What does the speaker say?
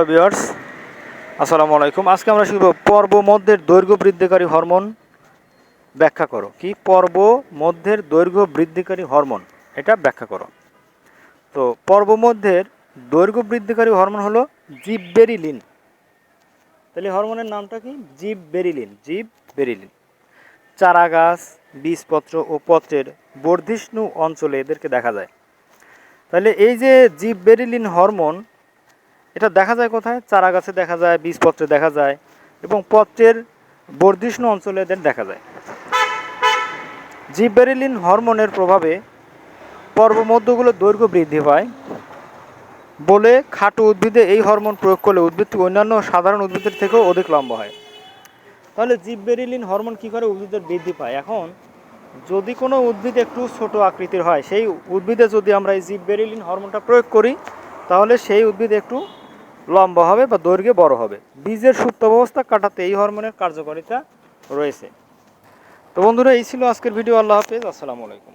Viewers আসসালামু আলাইকুম। আজকে আমরা শিখব পর্ব মধ্যের দৈর্ঘ্য বৃদ্ধিকারী হরমোন। ব্যাখ্যা করো। কি পর্ব মধ্যের দৈর্ঘ্য বৃদ্ধিকারী হরমোন? এটা ব্যাখ্যা করো। তো পর্ব মধ্যের দৈর্ঘ্য বৃদ্ধিকারী হরমোন হলো জিববেরিলিন। তাহলে হরমোনের নামটা কি? জিববেরিলিন। জিববেরিলিন। চারা গাছ বীজপত্র ও পত্রের বর্ধিষ্ণু অঞ্চলে এদেরকে দেখা যায়। তাহলে এই যে জিববেরিলিন হরমোন এটা দেখা যায় কোথায়? চারা গাছে দেখা যায়, বীজপত্রে দেখা যায় এবং পত্রের বর্ধিষ্ণু অঞ্চলে এদের দেখা যায়। জিববেরিলিন হরমোনের প্রভাবে পর্বমধ্যগুলোর দৈর্ঘ্য বৃদ্ধি পায় বলে খাটো উদ্ভিদে এই হরমোন প্রয়োগ করলে উদ্ভিদটি অন্যান্য সাধারণ উদ্ভিদের থেকেও অধিক লম্বা হয়। তাহলে জিববেরিলিন হরমোন কী করে উদ্ভিদের বৃদ্ধি পায়? এখন যদি কোনো উদ্ভিদ একটু ছোট আকৃতির হয়, সেই উদ্ভিদে যদি আমরা এই জিববেরিলিন হরমোনটা প্রয়োগ করি, তাহলে সেই উদ্ভিদ একটু লম্বা হবে বা দৈর্ঘ্যে বড় হবে। বীজের সুপ্ত অবস্থা কাটাতে এই হরমোনের কার্যকারিতা রয়েছে। তো বন্ধুরা, এই ছিল আজকের ভিডিও। আল্লাহ হাফেজ। আসসালামু আলাইকুম।